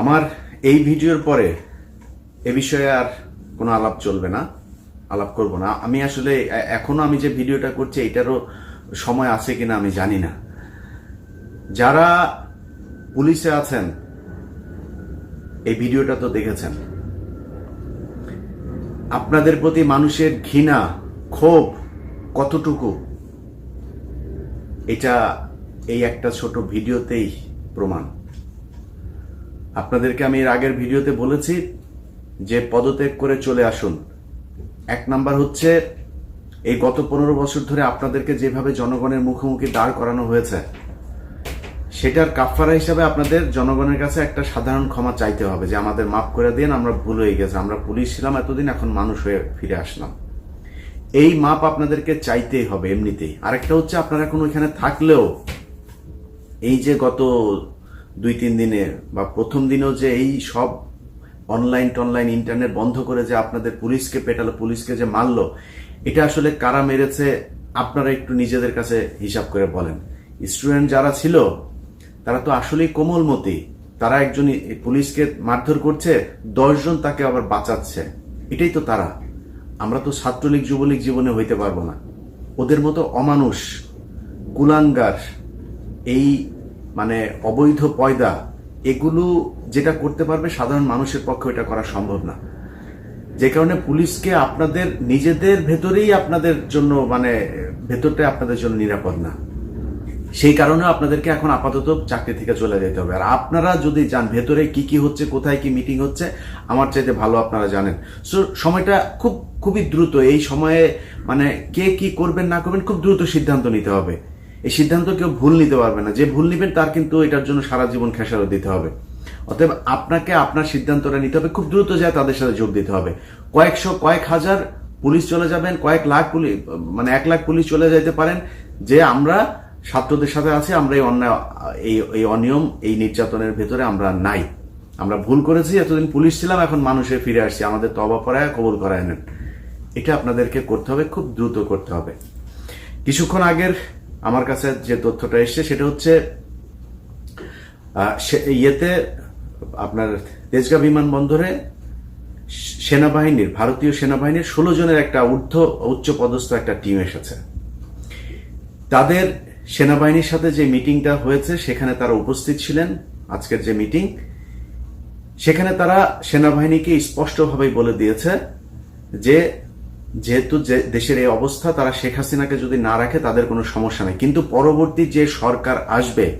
আমার এই ভিডিওর পরে এ বিষয়ে আর কোনো আলাপ চলবে না, আলাপ করব না। আমি আসলে এখনও আমি যে ভিডিওটা করছি এটারও সময় আছে কিনা আমি জানি না। যারা পুলিশে আছেন, এই ভিডিওটা তো দেখেছেন। আপনাদের প্রতি মানুষের ঘৃণা, ক্ষোভ কতটুকু? এটা এই একটা ছোট ভিডিওতেই প্রমাণ। আপনাদেরকে আমি এর আগের ভিডিওতে বলেছি যে পদত্যাগ করে চলে আসুন। এক নাম্বার হচ্ছে, এই গত পনেরো বছর ধরে আপনাদেরকে যেভাবে জনগণের মুখোমুখি দাঁড় করানো হয়েছে, সেটার কাফারা হিসাবে আপনাদের জনগণের কাছে একটা সাধারণ ক্ষমা চাইতে হবে যে আমাদের মাফ করে দিন, আমরা ভুল হয়ে গেছে, আমরা পুলিশ ছিলাম, এতদিন এখন মানুষ হয়ে ফিরে আসলাম। এই মাপ আপনাদেরকে চাইতেই হবে এমনিতেই। আরেকটা হচ্ছে, আপনারা এখন ওইখানে থাকলেও এই যে গত দুই, তিন দিনে বা প্রথম দিনেও যে এই সব অনলাইন টনলাইন ইন্টারনেট বন্ধ করে যে আপনাদের পুলিশকে পেটালো, পুলিশকে যে মারলো, এটা আসলে কারা মেরেছে আপনারা একটু নিজেদের কাছে হিসাব করে বলেন। স্টুডেন্ট যারা ছিল, তারা তো আসলেই কোমলমতি। তারা একজন পুলিশকে মারধর করছে দশজন তাকে আবার বাঁচাচ্ছে। এটাই তো তারা। আমরা তো ছাত্রলীগ, যুবলীগ জীবনে হইতে পারব না। ওদের মতো অমানুষ, কুলাঙ্গার, এই মানে অবৈধ পয়দা, এগুলো যেটা করতে পারবে সাধারণ মানুষের পক্ষে এটা করা সম্ভব না। যে কারণে পুলিশকে আপনাদের, নিজেদের ভেতরেই আপনাদের জন্য মানে ভেতরটা আপনাদের জন্য নিরাপদ না। সেই কারণে আপনাদেরকে এখন আপাতত চাকরি থেকে চলে যেতে হবে। আর আপনারা যদি যান ভেতরে কি কি হচ্ছে, কোথায় কি মিটিং হচ্ছে, আমার চাইতে ভালো আপনারা জানেন। সো সময়টা খুব, খুবই দ্রুত। এই সময়ে মানে কে কি করবেন, না করবেন, খুব দ্রুত সিদ্ধান্ত নিতে হবে। এই সিদ্ধান্ত কেউ ভুল নিতে পারবে না। যে ভুল নিবেন, তার কিন্তু এটার জন্য সারা জীবন খেসারত দিতে হবে। অতএব আপনাকে আপনার সিদ্ধান্তটা নিতে হবে। খুব দ্রুত যায় তাদের সাথে যোগ দিতে হবে। কয়েকশো কয়েক হাজার পুলিশ চলে যাবেন, কয়েক লাখ পুলিশ মানে এক লাখ পুলিশ চলে যেতে পারেন, যে আমরা ছাত্রদের সাথে আছি, আমরা এই অন্যায়, এই এই অনিয়ম, এই নির্যাতনের ভেতরে আমরা নাই। আমরা ভুল করেছি, এতদিন পুলিশ ছিলাম, এখন মানুষে ফিরে আসছি। আমাদের তবা পড়ায় কবুল করায় নেন। এটা আপনাদেরকে করতে হবে, খুব দ্রুত করতে হবে। কিছুক্ষণ আগের আমার কাছে যে তথ্যটা এসছে, সেটা হচ্ছে ইয়েতে আপনার তেজগাঁ বিমানবন্দরে সেনাবাহিনীর, ভারতীয় সেনাবাহিনীর ষোলো জনের একটা ঊর্ধ্ব উচ্চ পদস্থ একটা টিম এসেছে। তাদের সেনাবাহিনীর সাথে যে মিটিংটা হয়েছে, সেখানে তারা উপস্থিত ছিলেন, আজকের যে মিটিং। সেখানে তারা সেনাবাহিনীকে স্পষ্টভাবেই বলে দিয়েছে যে যেহেতু যে দেশের এই অবস্থা, তারা শেখ হাসিনাকে যদি না রাখে, তাদের কোনো সমস্যা নেই। কিন্তু পরবর্তী যে সরকার আসবে,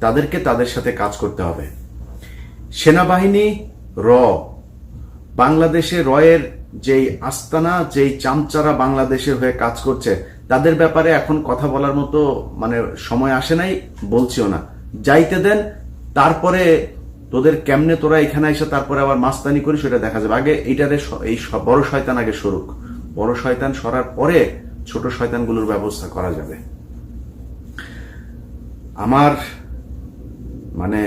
তাদেরকে তাদের সাথে কাজ করতে হবে। সেনাবাহিনী র, বাংলাদেশে রয়ের যেই আস্তানা, যেই চামচারা বাংলাদেশের হয়ে কাজ করছে, তাদের ব্যাপারে এখন কথা বলার মতো মানে সময় আসে নাই, বলছিও না। যাইতে দেন, তারপরে তোদের কেমনে তোরা এখানে এসে তারপরে আবার মাস্তানি করি সেটা দেখা যাবে। আগে এইটারে এই বড় শয়তান আগে সরুক। বড় শয়তান সরার পরে ছোট শয়তানগুলোর ব্যবস্থা করা যাবে। আমার মানে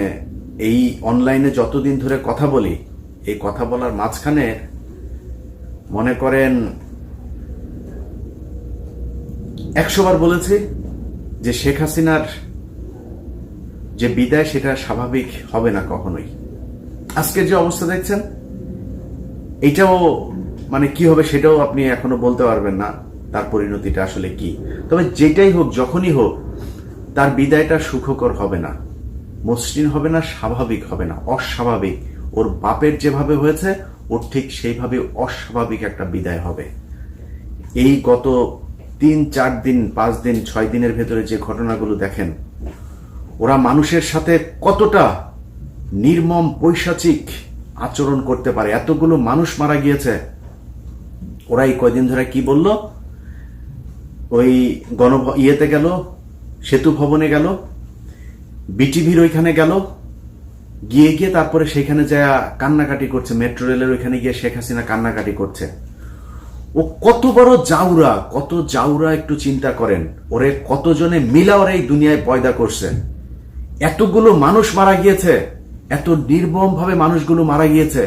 এই অনলাইনে যতদিন ধরে কথা বলি, এই কথা বলার মাঝখানে মনে করেন একশো বার বলেছি যে শেখ হাসিনার যে বিদায় সেটা স্বাভাবিক হবে না কখনোই। আজকে যে অবস্থা দেখছেন, এটাও মানে কি হবে সেটাও আপনি এখনও বলতে পারবেন না, তার পরিণতিটা আসলে কি। তবে যেটাই হোক, যখনই হোক, তার বিদায়টা সুখকর হবে না, মসৃণ হবে না, স্বাভাবিক হবে না, অস্বাভাবিক। ওর বাপের যেভাবে হয়েছে, ওর ঠিক সেইভাবে অস্বাভাবিক একটা বিদায় হবে। এই গত তিন, চার দিন, পাঁচ দিন, ছয় দিনের ভেতরে যে ঘটনাগুলো দেখেন, ওরা মানুষের সাথে কতটা নির্মম, পৈশাচিক আচরণ করতে পারে, এতগুলো মানুষ মারা গিয়েছে ওরা এই কয়দিন ধরে কি বলল? ওই গণ ইয়েতে গেল, সেতু ভবনে গেল, বিটিভির ওইখানে গেল, গিয়ে গিয়ে তারপরে সেখানে যা কান্নাকাটি করছে, মেট্রো রেলের ওইখানে গিয়ে শেখ হাসিনা কান্নাকাটি করছে। ও কত বড় জাউরা, কত জাউরা একটু চিন্তা করেন। ওরে কতজনে মিলা ওরা এই দুনিয়ায় পয়দা করছে। এতগুলো মানুষ মারা গিয়েছে, এত নির্মম ভাবে মানুষগুলো মারা গিয়েছে।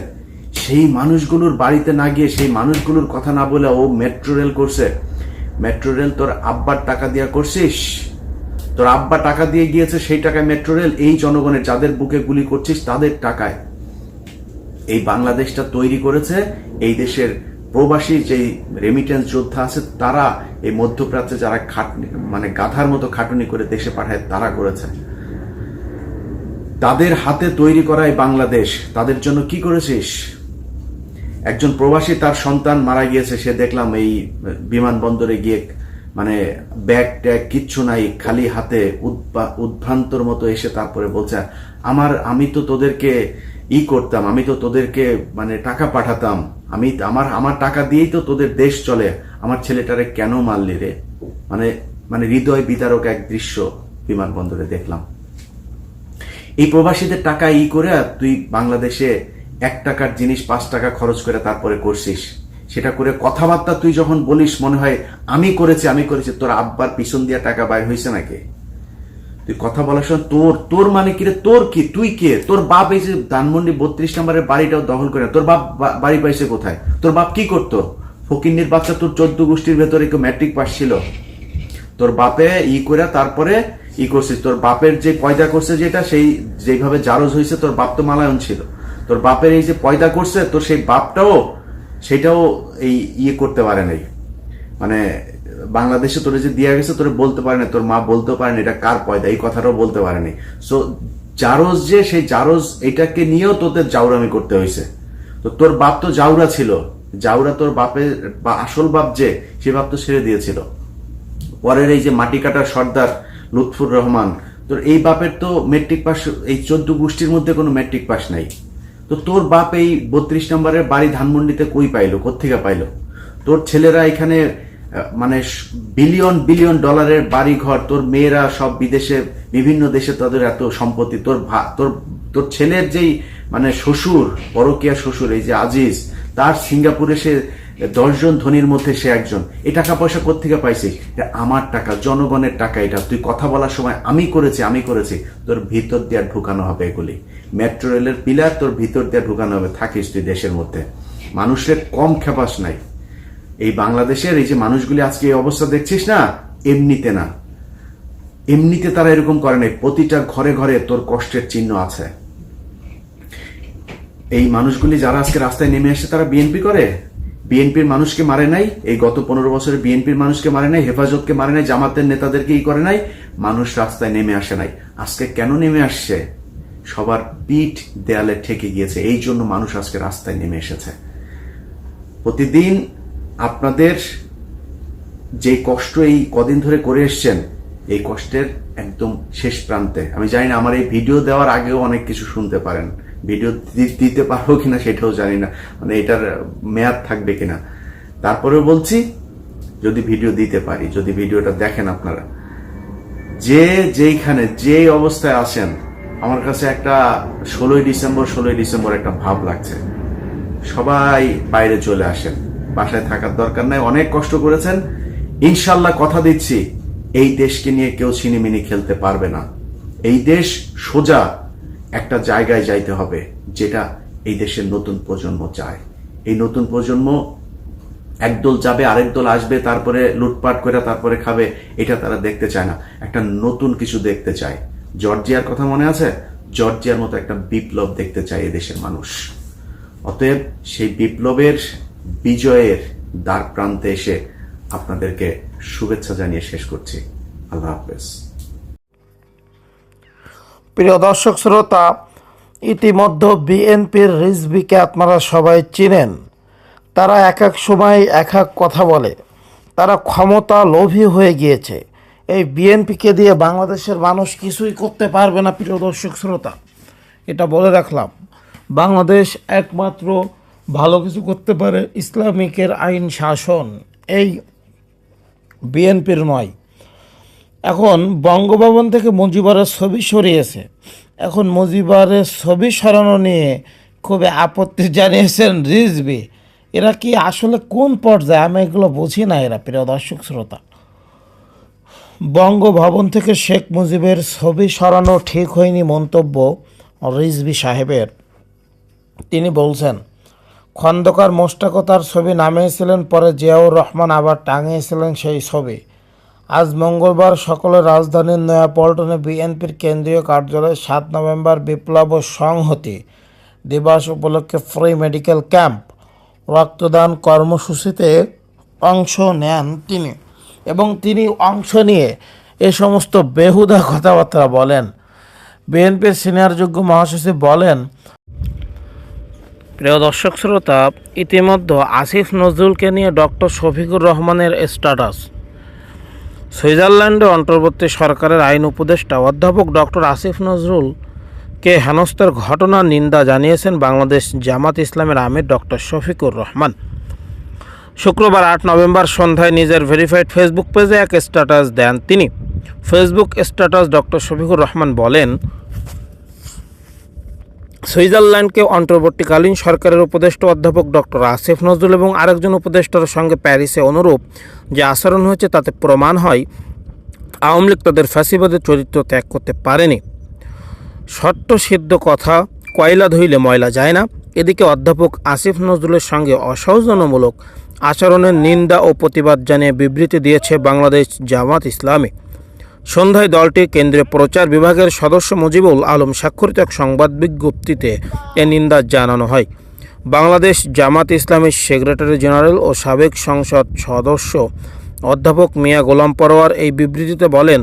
সেই মানুষগুলোর বাড়িতে না গিয়ে সেই মানুষগুলোর কথা না বলে ও মেট্রো রেল করছে। মেট্রো রেল তোর আব্বার টাকা দিয়া করছিস? তোর আব্বা টাকা দিয়ে গিয়েছে সেই টাকায় মেট্রো রেল, এই জনগণের যাদের বুকে গুলি করছিস তাদের টাকায়। এই বাংলাদেশটা তৈরি করেছে, এই দেশের প্রবাসী যেই রেমিটেন্স যোদ্ধা আছে, তারা এই মধ্যপ্রাচ্যে যারা খাটনি মানে গাধার মতো খাটুনি করে দেশে পাঠায়, তারা করেছে। তাদের হাতে তৈরি করা এই বাংলাদেশ, তাদের জন্য কি করেছিস? একজন প্রবাসী তার সন্তান মারা গিয়েছে, সে দেখলাম এই বিমানবন্দরে গিয়ে মানে ব্যাগ ট্যাগ কিচ্ছু নাই, খালি হাতে উদ্ভা- উদ্ভ্রান্তর মতো এসে তারপরে বলছে, আমার, আমি তো তোদেরকে ই করতাম, আমি তো তোদেরকে মানে টাকা পাঠাতাম, আমি আমার আমার টাকা দিয়েই তো তোদের দেশ চলে, আমার ছেলেটারে কেন মারলি রে? মানে মানে হৃদয় বিতারক এক দৃশ্য বিমানবন্দরে দেখলাম। এই প্রবাসীদের টাকা ই করে তুই বাংলাদেশে এক টাকার জিনিস পাঁচ টাকা খরচ করে তারপরে করছিস। সেটা করে কথাবার্তা তুই যখন বলিস, মনে হয় আমি করেছি আমি করেছি, তোর আব্বার পিছন দিয়া টাকা বাইর হয়েছে নাকি? তুই কথা বলার সময় তোর তোর মানে কি রে? তোর কি? তুই কে? তোর বাপ এই যে ধানমন্ডি বত্রিশ নম্বরের বাড়িটাও দখল করে, তোর বাপ বাড়ি পাইছে কোথায়? তোর বাপ কি করতো? ফকিন্নির বাচ্চা তোর চোদ্দ গোষ্ঠীর ভেতরে কেউ ম্যাট্রিক পাস ছিল। তোর বাপে ই করে তারপরে ই করছিস তোর বাপের যে পয়দা করছে যেটা, সেই যেভাবে জারজ হয়েছে তোর বাপ তো মালায়ন ছিল। তোর বাপের এই যে পয়দা করছে, তোর সেই বাপটাও সেটাও এই ইয়ে করতে পারে নাই। মানে বাংলাদেশে তোরে যে দিয়া গেছে, তোরে বলতে পারে না তোর মা বলতেও পারে না এটা কার পয়দা? এই কথাটাও বলতে পারেনি সো জারজ যে, সেই জারজ এটাকে নিয়েও তোদের জাউরামি করতে হয়েছে। তো তোর বাপ তো জাউরা ছিল। জাউরা তোর বাপের, বা আসল বাপ যে, সে বাপ তো ছেড়ে দিয়েছিল। পরের এই যে মাটি কাটার সর্দার লুৎফুর রহমান, তোর এই বাপের তো মেট্রিক পাস এই চোদ্দ গোষ্ঠীর মধ্যে কোনো মেট্রিক পাস নাই। তো তোর বাপ এই বত্রিশ নম্বরের বাড়ি ধানমন্ডিতে কই পাইলো? কোথেকে পাইলো? তোর ছেলেরা এখানে মানে বিলিয়ন বিলিয়ন ডলারের বাড়ি ঘর তোর মেয়েরা সব বিদেশে, বিভিন্ন দেশে তাদের এত সম্পত্তি। তোর তোর তোর ছেলের যেই মানে শ্বশুর পরকিয়া শ্বশুর, এই যে আজিজ, তার সিঙ্গাপুরে সে দশজন ধনীর মধ্যে সে একজন। এই টাকা পয়সা কোথেকে পাইছি? এটা আমার টাকা, জনগণের টাকা এটা। তুই কথা বলার সময় আমি করেছি আমি করেছি। তোর ভিতর দিয়ে ঢুকানো হবে এগুলি। মেট্রো রেলের পিলার তোর ভিতর দিয়ে ঢুকানো হবে। থাকিস তুই দেশের মধ্যে। মানুষের কম খেপাস নাই। এই বাংলাদেশের এই যে মানুষগুলি আজকে এই অবস্থা দেখছিস না? এমনিতে না। এমনিতে তারা এরকম করে নাই। প্রতিটা ঘরে ঘরে তোর কষ্টের চিহ্ন আছে। এই মানুষগুলি যারা আজকে রাস্তায় নেমে আসছে তারা বিএনপি করে? বিএনপির মানুষকে মারে নাই, এই গত পনেরো বছরে বিএনপির মানুষকে মারে নাই, হেফাজতকে মারে নাই, জামাতের নেতাদেরকে ই করে নাই, মানুষ রাস্তায় নেমে আসে নাই। আজকে কেন নেমে আসছে? সবার পিঠ দেয়ালে ঠেকে গিয়েছে, এই জন্য মানুষ আজকে রাস্তায় নেমে এসেছে। প্রতিদিন আপনাদের যে কষ্ট এই কদিন ধরে করে এসছেন, এই কষ্টের একদম শেষ প্রান্তে। আমি জানি না, আমার এই ভিডিও দেওয়ার আগেও অনেক কিছু শুনতে পারেন। ভিডিও দিতে পারব কিনা সেটাও জানি না। মানে এটার মেয়াদ থাকবে কিনা। তারপরেও বলছি, যদি ভিডিও দিতে পারি, যদি ভিডিওটা দেখেন আপনারা। যে যেইখানে যে অবস্থায় আছেন, আমার কাছে একটা ষোলোই ডিসেম্বর ষোলোই ডিসেম্বর একটা ভাব লাগছে। সবাই বাইরে চলে আসেন। বাসায় থাকার দরকার নাই। অনেক কষ্ট করেছেন। ইনশাল্লাহ কথা দিচ্ছি, এই দেশকে নিয়ে কেউ ছিনিমিনি খেলতে পারবে না। এই দেশ সোজা একটা জায়গায় যাইতে হবে, যেটা এই দেশের নতুন প্রজন্ম চায়। এই নতুন প্রজন্ম একদল যাবে আরেক দল আসবে, তারপরে লুটপাট করে তারপরে খাবে, এটা তারা দেখতে চায় না। একটা নতুন কিছু দেখতে চায়। জর্জিয়ার কথা মনে আছে? জর্জিয়ার মতো একটা বিপ্লব দেখতে চায় এদেশের মানুষ। অতএব সেই বিপ্লবের বিজয়ের দ্বার প্রান্তে এসে আপনাদেরকে শুভেচ্ছা জানিয়ে শেষ করছি। আল্লাহ হাফেজ। প্রিয় দর্শক শ্রোতা, ইতিমধ্যে বিএনপির রিজবিকে আপনারা সবাই চিনেন। তারা এক এক সময় এক এক কথা বলে। তারা ক্ষমতা লোভী হয়ে গিয়েছে। এই বিএনপিকে দিয়ে বাংলাদেশের মানুষ কিছুই করতে পারবে না, প্রিয় দর্শক শ্রোতা। এটা বলে রাখলাম। বাংলাদেশ একমাত্র ভালো কিছু করতে পারে ইসলামিকের আইন শাসন। এই বিএনপির নয়। এখন বঙ্গভবন থেকে মুজিবরের ছবি সরিয়েছে। এখন মুজিবরের ছবি সরানো নিয়ে খুবই আপত্তি জানিয়েছেন রিজবি এরা কি আসলে কোন পর্যায়ে? আমি এগুলো বুঝি না এরা, প্রিয় দর্শক শ্রোতা। বঙ্গভবন থেকে শেখ মুজিবের ছবি সরানো ঠিক হয়নি মন্তব্য রিজবি সাহেবের। তিনি বলছেন, খন্দকার মোস্তাকতার ছবি নামিয়েছিলেন, পরে জিয়াউর রহমান আবার টাঙিয়েছিলেন সেই ছবি। আজ মঙ্গলবার সকলে রাজধানীর নয়াপল্টনে বিএনপির কেন্দ্রীয় কার্যালয়ে সাত নভেম্বর বিপ্লব ও সংহতি দিবস উপলক্ষে ফ্রি মেডিকেল ক্যাম্প। রক্তদান কর্মসূচিতে অংশ নেন তিনি এবং তিনি অংশ নিয়ে এ সমস্ত বেহুদা কথাবার্তা বলেন। বিএনপির সিনিয়র যোগ্য মহাসচিব বলেন, প্রিয় দর্শক শ্রোতা, ইতিমধ্যে আসিফ নজরুলকে নিয়ে ডক্টর শফিকুর রহমানের স্ট্যাটাস। সুইজারল্যান্ডে অন্তর্বর্তী সরকারের আইন উপদেষ্টা অধ্যাপক ডক্টর আসিফ নজরুলকে হেনস্থার ঘটনার নিন্দা জানিয়েছেন বাংলাদেশ জামাত ইসলামের আমির ডক্টর শফিকুর রহমান। শুক্রবার আট নভেম্বর সন্ধ্যায় নিজের ভেরিফাইড ফেসবুক পেজে এক স্ট্যাটাস দেন তিনি। Facebook status doctor Shafiqur Rahman বলেন সুইজারল্যান্ডকে অন্তর্বর্তীকালীন সরকারের উপদেষ্টা অধ্যাপক ডক্টর আসিফ নজরুল এবং আরেকজন উপদেষ্টার সঙ্গে প্যারিসে অনুরূপ যে আচরণ হয়েছে তাতে প্রমাণ হয়, আওয়ামী লীগ তাদের ফ্যাসিবাদের চরিত্র ত্যাগ করতে পারেনি। সত্য সিদ্ধ কথা, কয়লা ধইলে ময়লা যায় না। এদিকে অধ্যাপক আসিফ নজরুলের সঙ্গে অসৌজন্যমূলক আচরণের নিন্দা ও প্রতিবাদ জানিয়ে বিবৃতি দিয়েছে বাংলাদেশ জামাত ইসলামী। সন্ধ্যায় দলটি কেন্দ্রীয় প্রচার বিভাগের সদস্য মুজিবুল আলম স্বাক্ষরিত এক সংবাদ বিজ্ঞপ্তিতে এ নিন্দা জানানো হয়। বাংলাদেশ জামাত ইসলামীর সেক্রেটারি জেনারেল ও সাবেক সংসদ সদস্য অধ্যাপক মিয়া গোলাম পরোয়ার এই বিবৃতিতে বলেন,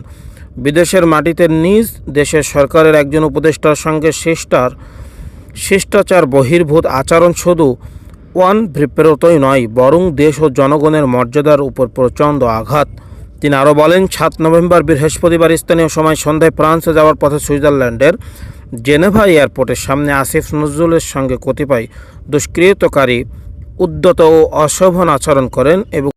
বিদেশের মাটিতে নিজ দেশের সরকারের একজন উপদেষ্টার সঙ্গে শিষ্টার, শিষ্টাচার বহির্ভূত আচরণ শুধু ওয়ান বিপ্রেতই নয়, বরং দেশ ও জনগণের মর্যাদার উপর প্রচণ্ড আঘাত। তিনি আরও বলেন, সাত নভেম্বর বৃহস্পতিবার স্থানীয় সময় সন্ধ্যায় ফ্রান্সে যাওয়ার পথে সুইজারল্যান্ডের জেনেভা এয়ারপোর্টের সামনে আসিফ নজরুলের সঙ্গে কতিপয় দুষ্কৃতকারী উদ্যত ও অশোভন আচরণ করেন এবং